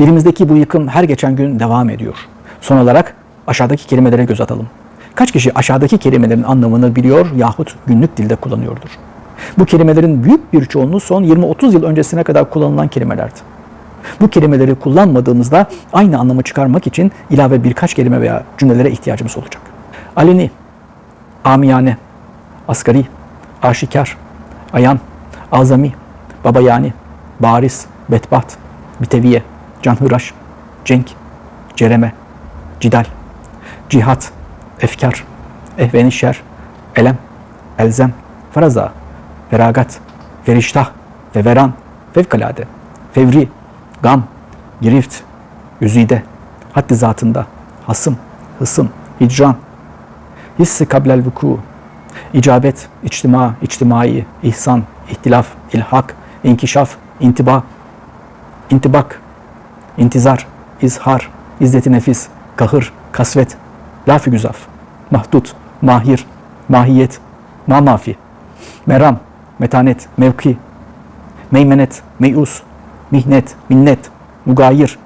Dilimizdeki bu yıkım her geçen gün devam ediyor. Son olarak aşağıdaki kelimelere göz atalım. Kaç kişi aşağıdaki kelimelerin anlamını biliyor yahut günlük dilde kullanıyordur? Bu kelimelerin büyük bir çoğunluğu son 20-30 yıl öncesine kadar kullanılan kelimelerdi. Bu kelimeleri kullanmadığımızda aynı anlamı çıkarmak için ilave birkaç kelime veya cümlelere ihtiyacımız olacak. Aleni, amiyane, asgari, aşikar, ayan, azami, babayani, bariz, betbat, biteviye, canhıraş, cenk, cereme, cidal, cihat, efkar, ehvenişer, elem, elzem, faraza, feragat, feriştah ve veran, fevkalade, fevri, gam, girift, üzide, haddi zatında, hasım, hısım, hicran, hissi kablel vuku, icabet, içtima, içtimai, ihsan, ihtilaf, ilhak, inkişaf, intiba, intibak, intizar, izhar, izzeti nefis, kahır, kasvet, laf-ı güzaf, mahdut, mahir, mahiyet, mamafi, meram, metanet, mevki, meymenet, meyus, mihnet, minnet, mugayir,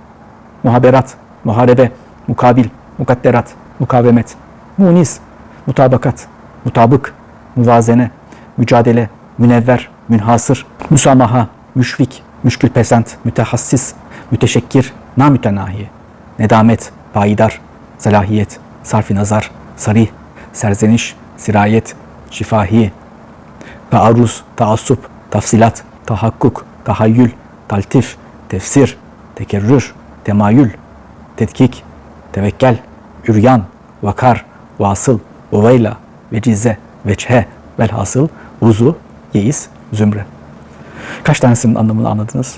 muhaberat, muharebe, mukabil, mukadderat, mukavemet, munis, mutabakat, mutabık, muvazene, mücadele, münevver, münhasır, müsamaha, müşfik, müşkül pesent, mütehassis, müteşekkir, namütenahi, nedamet, payidar, salahiyet, sarfi nazar, sarih, serzeniş, sirayet, şifahi, taarruz, taassup, tafsilat, tahakkuk, tahayyül, taltif, tefsir, tekerrür, temayül, tetkik, tevekkel, üryan, vakar, vasıl, uveyla, vecize, veçhe, velhasıl, vuzu, yeis, zümre. Kaç tanesinin anlamını anladınız?